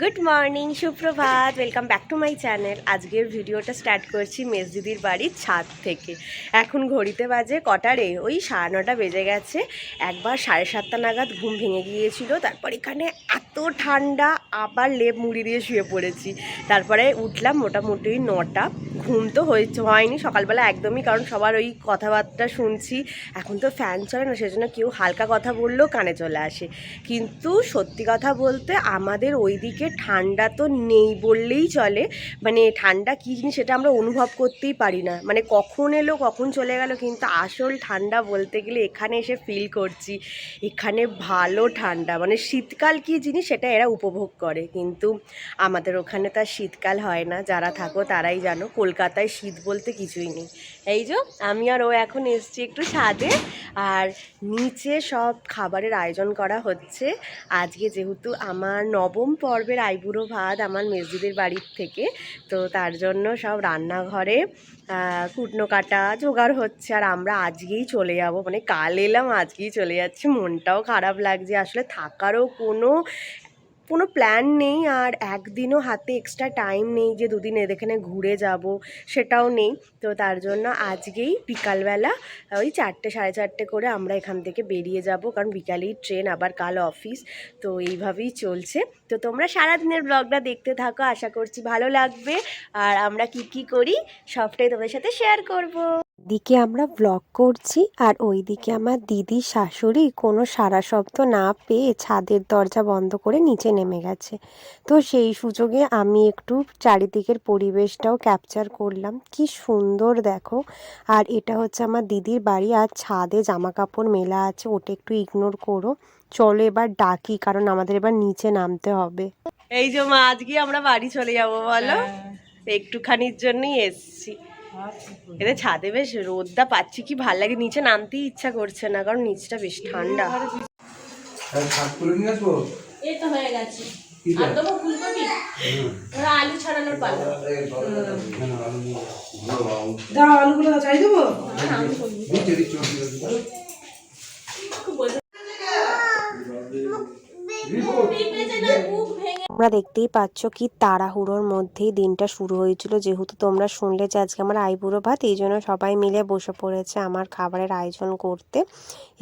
Good morning সুপ্রভাত. Welcome back to my channel আজকের ভিডিওটা স্টার্ট করছি মেসদিদির বাড়ির ছাদ থেকে। এখন ঘড়িতে বাজে কটারে? ওই সাড়ে নটা বেজে গেছে। একবার সাড়ে সাতটা নাগাদ ঘুম ভেঙে গিয়েছিল। তারপর এখানে এত ঠান্ডা, আবার লেপ মুড়ি দিয়ে শুয়ে পড়েছি। তারপরে উঠলাম মোটামুটি নটা। ঘুম তো হয়েছে হয়নি সকালবেলা একদমই, কারণ সবার ওই কথাবার্তা শুনছি। এখন তো ফ্যান চলে না, সেজন্য কেউ হালকা কথা বললেও কানে চলে আসে। কিন্তু সত্যি কথা বলতে আমাদের ওইদিকে ঠান্ডা তো নেই বললেই চলে। মানে ঠান্ডা কী জিনিস সেটা আমরা অনুভব করতেই পারি না। মানে কখন এলো, কখন চলে গেল, কিন্তু আসল ঠান্ডা বলতে গেলে এখানে এসে ফিল করছি। এখানে ভালো ঠান্ডা। মানে শীতকাল কী জিনিস সেটা এরা উপভোগ করে। কিন্তু আমাদের ওখানে তার শীতকাল হয় না। যারা থাকো তারাই জানো, কলকাতায় শীত বলতে কিছুই নেই। এই যে, আমি আর ও এখন এসছি একটু ছাদে, আর নিচে সব খাবারের আয়োজন করা হচ্ছে। আজকে যেহেতু আমার নবম পর্বের আইবুড়ো ভাত আমার মেজদিদের বাড়ির থেকে, তো তার জন্য সব রান্নাঘরে কুটনো কাটা জোগাড় হচ্ছে, আর আমরা আজকেই চলে যাব। মানে কাল এলাম, আজকেই চলে যাচ্ছি, মনটাও খারাপ লাগছে। আসলে থাকারও কোনো কোনো প্ল্যান নেই আর একদিনও হাতে এক্সট্রা টাইম নেই যে দুদিন এখানে ঘুরে যাব, সেটাও নেই। তো তার জন্য আজকেই বিকালবেলা ওই চারটে, সাড়ে চারটে করে আমরা এখান থেকে বেরিয়ে যাব, কারণ বিকালেই ট্রেন আবার কাল অফিস তো এইভাবেই চলছে। তো তোমরা সারাদিনের ব্লগটা দেখতে থাকো, আশা করছি ভালো লাগবে। আর আমরা কি কি করি, সবটাই তোমাদের সাথে শেয়ার করব। দিকে আমরা ব্লগ করছি আর ওই দিকে আমার দিদির শাশুড়ি কোনো সারা শব্দ না পেয়ে ছাদের দরজা বন্ধ করে নিচে নেমে গেছে। তো সেই সুযোগে আমি একটু চারিদিকের পরিবেশটাও ক্যাপচার করলাম। কি সুন্দর দেখো। আর এটা হচ্ছে আমার দিদির বাড়ি আর ছাদে জামা কাপড় মেলা আছে ওটা একটু ইগনোর করো। চলো এবার ডাকি কারণ আমাদের এবার নিচে নামতে হবে। এই যে মা আজকে আমরা বাড়ি চলে যাব বলো। একটুখানির জন্যই এসছি। এতে ছাদে বেশ রোদটা পাচ্ছি কি ভালো লাগে। নিচে নামতেই ইচ্ছা করছে না কারণ নিচটা বেশ ঠান্ডা। আর চাই তুলে নিয়ে আসব এই তো হয়ে গেছে কি আর দেবো ফুলকপি ওরা আলু ছড়ানোর পালা দাও আলুগুলো চাই দেবো দিচ্ছি দিচ্ছি দিচ্ছি। তোমরা দেখতেই পাচ্ছ কি তাড়াহুড়োর মধ্যেই দিনটা শুরু হয়েছিল। যেহেতু তোমরা শুনলে যে আজকে আমার আইবুড়ো ভাত, এই জন্য সবাই মিলে বসে পড়েছে আমার খাবারের আয়োজন করতে।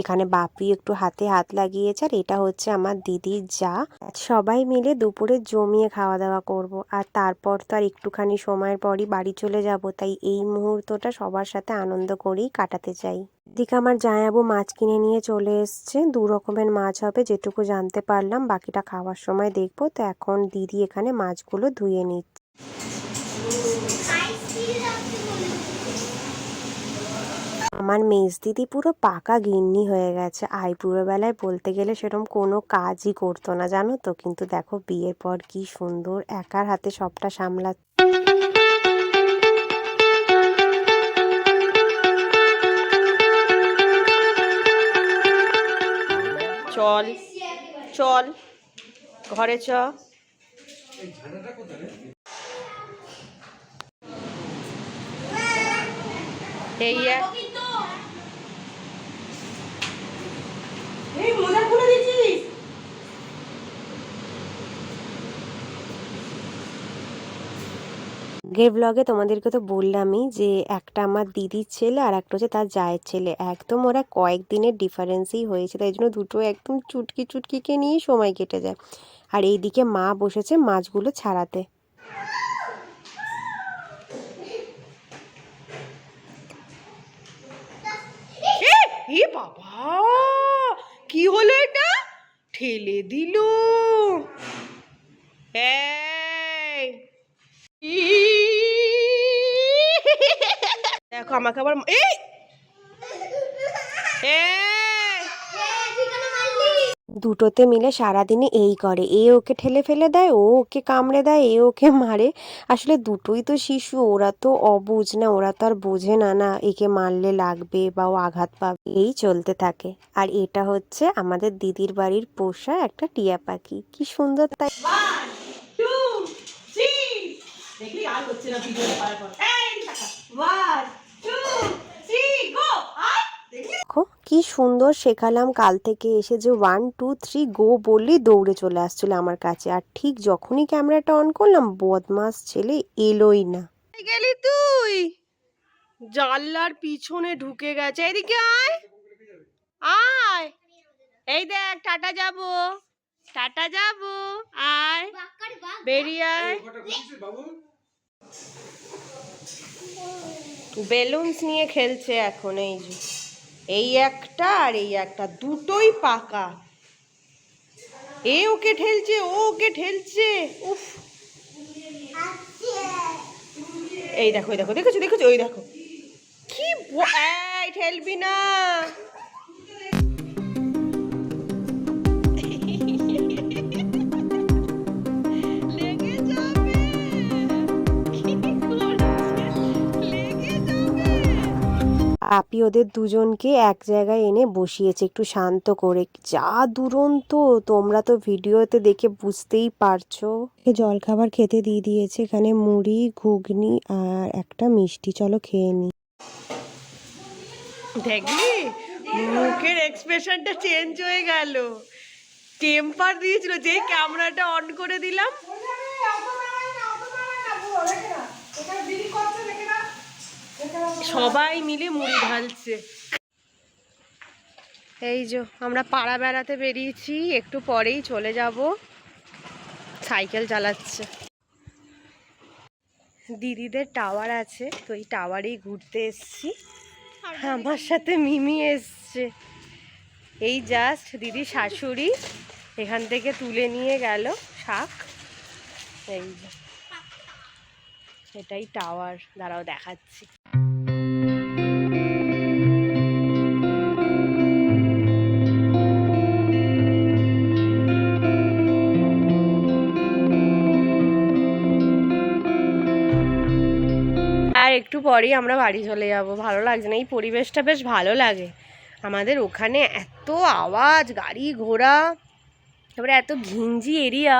এখানে বাপি একটু হাতে হাত লাগিয়েছে আর এটা হচ্ছে আমার দিদির যা। সবাই মিলে দুপুরে জমিয়ে খাওয়া দাওয়া করব। আর তারপর তো আর একটুখানি সময়ের পরই বাড়ি চলে যাব, তাই এই মুহূর্তটা সবার সাথে আনন্দ করেই কাটাতে চাই। দিকে আমার জায়াবু মাছ কিনে নিয়ে চলে এসছে। দু রকমের মাছ হবে, যেটুকু জানতে পারলাম, বাকিটা খাওয়ার সময় দেখব। তো এখন দিদি এখানে মাছগুলো ধুয়ে নিচ্ছে। আমার মেজ দিদি পুরো পাকা গিন্নি হয়ে গেছে। আইপুরো বেলায় বলতে গেলে সেরকম কোনো কাজই করতো না, জানো তো? কিন্তু দেখো বিয়ের পর কি সুন্দর একার হাতে সবটা সামলা চল চল, ঘরে চ। এই আগের ব্লগে তোমাদেরকে তো বললামই যে একটা আমার দিদির ছেলে আর একটা হচ্ছে তার জায়ের ছেলে। একদম ওরা কয়েকদিনের ডিফারেন্সই হয়েছে তাই জন্য দুটো একদম চুটকি চুটকিকে নিয়েই সময় কেটে যায়। আর এইদিকে মা বসেছে মাছগুলো ছাড়াতে এ বাবা কি হলো এটা? ঠেলে দিল। দেখো আমাকে আবার এই দুটোতে মিলে সারাদিনে এই করে। এ ওকে ঠেলে ফেলে দেয়, ও ওকে কামড়ে দেয়, এ ওকে মারে। আসলে দুটোই তো শিশু, ওরা তো অবুঝ না, ওরা তো আর বোঝে না না একে মারলে লাগবে বা ও আঘাত পাবে। এই চলতে থাকে। আর এটা হচ্ছে আমাদের দিদির বাড়ির পোষা একটা টিয়া পাখি। কি সুন্দর তাই। দেখলি আর হচ্ছে না ভিডিও পর। এই, টাকা। ওয়ান টু থ্রি গো আয় দেখলি দেখো, কি সুন্দর শেখালাম কাল থেকে এসে যে ওয়ান টু থ্রি গো বললেই দৌড়ে চলে আসছিল আমার কাছে। আর ঠিক যখনই ক্যামেরাটা অন করলাম, বদমাস ছেলে এলোই না। গেলি তুই? জানলার পিছনে ঢুকে গেছে। এদিকে আয়। আয়। এই দেখ, টাটা যাব। টাটা যাব। আয়। বেরিয়ে আয়। বেলুনস নিয়ে খেলছে এখন, এই যে। এই একটা আর এই একটা, দুটোই পাকা। এ ওকে ঠেলছে, ও ওকে ঠেলছে, উফ। এই দেখো এই দেখো, দেখেছ দেখেছ ওই দেখো। কি ঠেলবি না। আপি ওদের দুজনকে এক জায়গায় এনে বসিয়েছে একটু শান্ত করে যা দুরন্ত তোমরা তো ভিডিওতে দেখে বুঝতেই পারছ জল খাবার খেতে দিয়ে দিয়েছে এখানে মুড়ি ঘুগনি আর একটা মিষ্টি চলো খেয়ে নি দেখলি মুখের এক্সপ্রেশনটা চেঞ্জ হয়ে গেল টেম্পার দিয়েছিল যেই ক্যামেরাটা অন করে দিলাম সবাই মিলে মুড়ি ঢালছে। এই যে, আমরা পাড়া বেড়াতে বেরিয়েছি, একটু পরেই চলে যাব। সাইকেল চালাচ্ছে। দিদিদের টাওয়ার আছে, তো এই টাওয়ারেই ঘুরতে এসছি। আমার সাথে মিমি এসছে। এই জাস্ট দিদি শাশুড়ি, এখান থেকে তুলে নিয়ে গেল শাক। এই যে, এটাই টাওয়ার। দাঁড়াও, দেখাচ্ছি। পরেই আমরা বাড়ি চলে যাব। ভালো লাগছে না। এই পরিবেশটা বেশ ভালো লাগে। আমাদের ওখানে এত আওয়াজ, গাড়ি ঘোড়া তারপরে এত ঘিঞ্জি এরিয়া।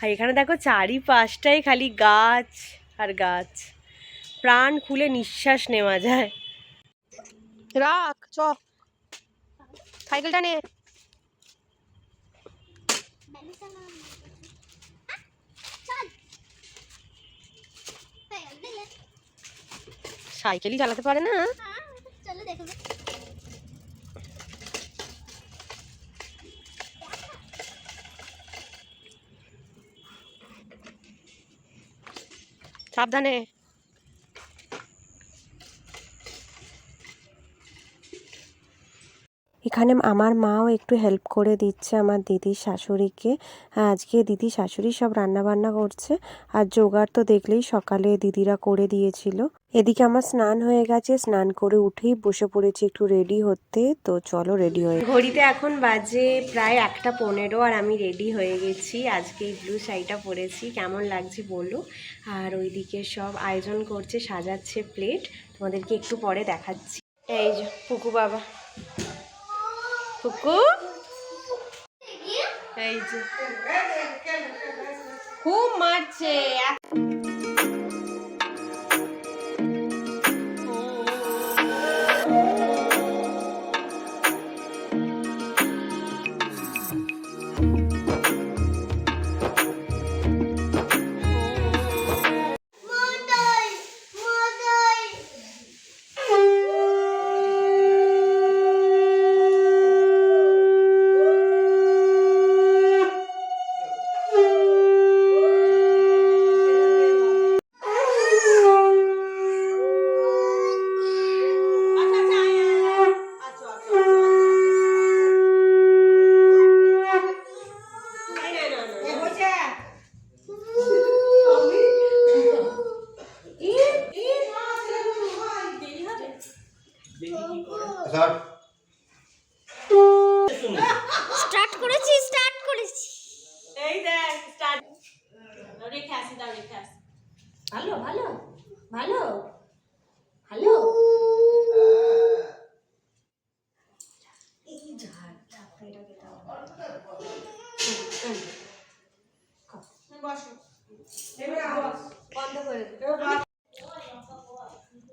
আর এখানে দেখো চারিপাশটাই খালি গাছ আর গাছ। প্রাণ খুলে নিঃশ্বাস নেওয়া যায়। রাখ, চ। সাইকেলটা নে। সাইকেলই চালাতে পারে না। সাবধানে। এখানে আমার মাও একটু হেল্প করে দিচ্ছে আমার দিদির শাশুড়িকে। আজকে দিদি শাশুড়ি সব রান্না বান্না করছে আর জোগাড় তো দেখলেই সকালে দিদিরা করে দিয়েছিল। এদিকে আমার স্নান হয়ে গেছে, স্নান করে উঠেই বসে পড়েছি একটু রেডি হতে। তো চলো রেডি হয়ে ঘড়িতে এখন বাজে প্রায় একটা পনেরো আর আমি রেডি হয়ে গেছি। আজকে এই ব্লু শাড়িটা পরেছি। কেমন লাগছে বলো? আর ওইদিকে সব আয়োজন করছে, সাজাচ্ছে প্লেট তোমাদেরকে একটু পরে দেখাচ্ছি। এই যে, পুকু বাবা। পুকু এই যে। খুব মারছে। ভালো ভালো ভালো ভালো। বন্ধ করে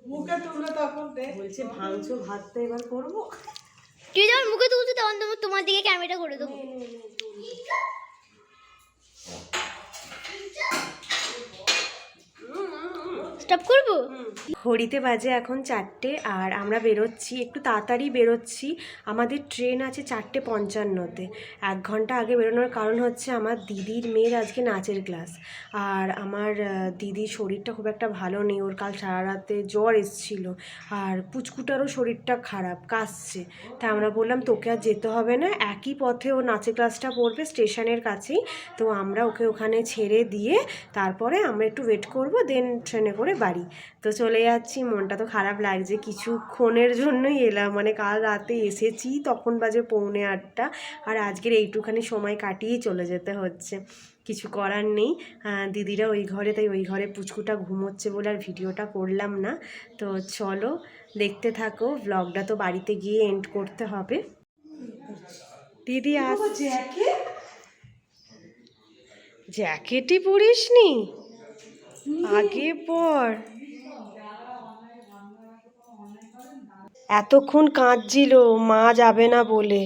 মুখে তখন বলছে ভাঙছো ভাতটা এবার করব? তুই যখন মুখে তুলছি তখন তোমার তোমার দিকে ক্যামেরা করে দেবো। স্টপ করব? ঘড়িতে বাজে এখন চারটে আর আমরা বেরোচ্ছি, একটু তাড়াতাড়ি বেরোচ্ছি। আমাদের ট্রেন আছে চারটে পঞ্চান্নতে। এক ঘণ্টা আগে বেরোনোর কারণ হচ্ছে আমার দিদির মেয়ের আজকে নাচের ক্লাস আর আমার দিদির শরীরটা খুব একটা ভালো নেই, ওর কাল সারা রাতে জ্বর এসছিল। আর পুচকুটারও শরীরটা খারাপ, কাশছে। তা আমরা বললাম, তোকে আর যেতে হবে না, একই পথে ও নাচের ক্লাসটা পড়বে স্টেশনের কাছেই। তো আমরা ওকে ওখানে ছেড়ে দিয়ে তারপরে আমরা একটু ওয়েট করব দেন ট্রেনে করে বাড়ি। তো চলে যাচ্ছি মনটা তো খারাপ লাগছে। কিছুক্ষণের জন্যই এলাম মানে কাল রাতে এসেছি তখন বাজে পৌনে আটটা। আর আজকের এইটুখানি সময় কাটিয়েই চলে যেতে হচ্ছে। কিছু করার নেই। দিদিরা ওই ঘরে তাই ওই ঘরে পুচকুটা ঘুমোচ্ছে বলে আর ভিডিওটা করলাম না। তো চলো দেখতে থাকো ব্লগটা তো বাড়িতে গিয়ে এন্ড করতে হবে। দিদি আস জ্যাকেট? জ্যাকেটই পরিস নি আগে পর। এতক্ষণ কাঁদছিল মা যাবে না বলে।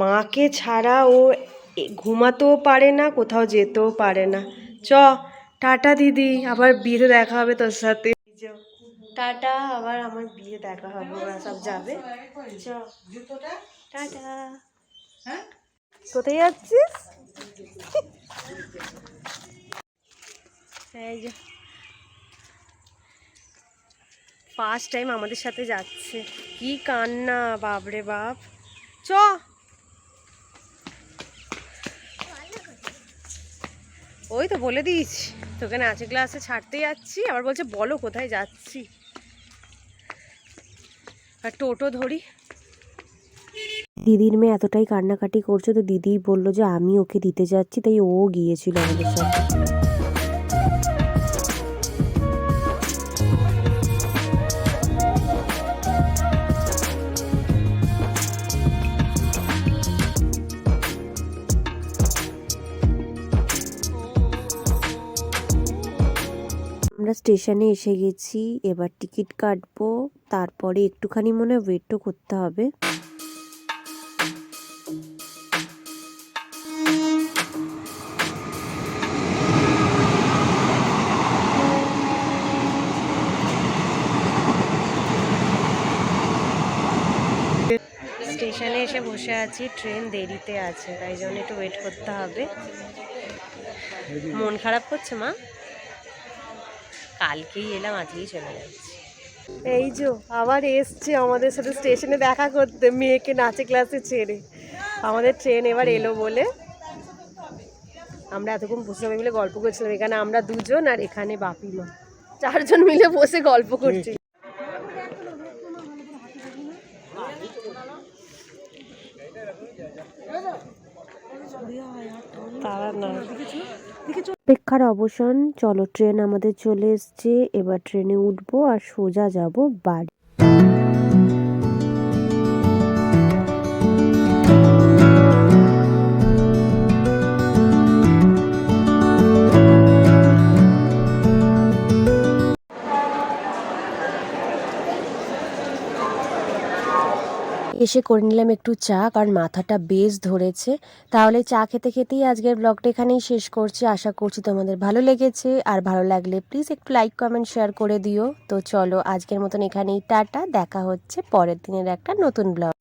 মাকে ছাড়া ও ঘুমাতেও পারে না কোথাও যেতেও পারে না। চ টাটা দিদি আবার বিয়ে দেখা হবে তোর সাথে। টাটা আবার আমার বিয়ে দেখা হবে ওরা সব যাবে। চ। টাটা। হ্যাঁ? কোথায় যাচ্ছিস? এই যে। ফার্স্ট টাইম আমাদের সাথে যাচ্ছে। কি কান্না, বাপরে বাপ। চ। ওই তো বলে দিয়েছি, তোকে নাচের ক্লাসে ছাড়তে যাচ্ছি, আবার বলছে, বলো কোথায় যাচ্ছি। আর টোটো ধরি। দিদির মেয়ে এতটাই কান্নাকাটি করছে, তো দিদি বলল যে, আমি ওকে দিতে যাচ্ছি, তাই ও গিয়েছিল আমাদের সাথে। আমরা স্টেশনে এসে গেছি, এবার টিকিট কাটবো, তারপরে একটুখানি মনে ওয়েটও করতে হবে। স্টেশনে এসে বসে আছি, ট্রেন দেরিতে আছে, তাই জন্য একটু ওয়েট করতে হবে। মন খারাপ করছে মা? কালকেই এলাম, আজকেই চলে যাচ্ছি। এই যে, আবার এসছে আমাদের সাথে স্টেশনে দেখা করতে, মেয়েকে নাচে ক্লাসে ছেড়ে। আমাদের ট্রেন এবার এলো বলে আমরা এতক্ষণ বসে সবাই মিলে গল্প করছিলাম। এখানে আমরা দুজন আর এখানে বাপি মা। চারজন মিলে বসে গল্প করছি। তারা না অপেক্ষার অবসান চলো ট্রেন আমাদের চলে এসছে এবার ট্রেনে উঠবো আর সোজা যাব বাড়ি। এসে করে নিলাম একটু চা, কারণ মাথাটা বেশ ধরেছে। তাহলে চা খেতে খেতেই আজকের ব্লগটা এখানেই শেষ করছি। আশা করছি তোমাদের ভালো লেগেছে। আর ভালো লাগলে প্লিজ একটু লাইক কমেন্ট শেয়ার করে দিও। তো চলো আজকের মতন এখানেই, টাটা। দেখা হচ্ছে পরের দিনের একটা নতুন ব্লগ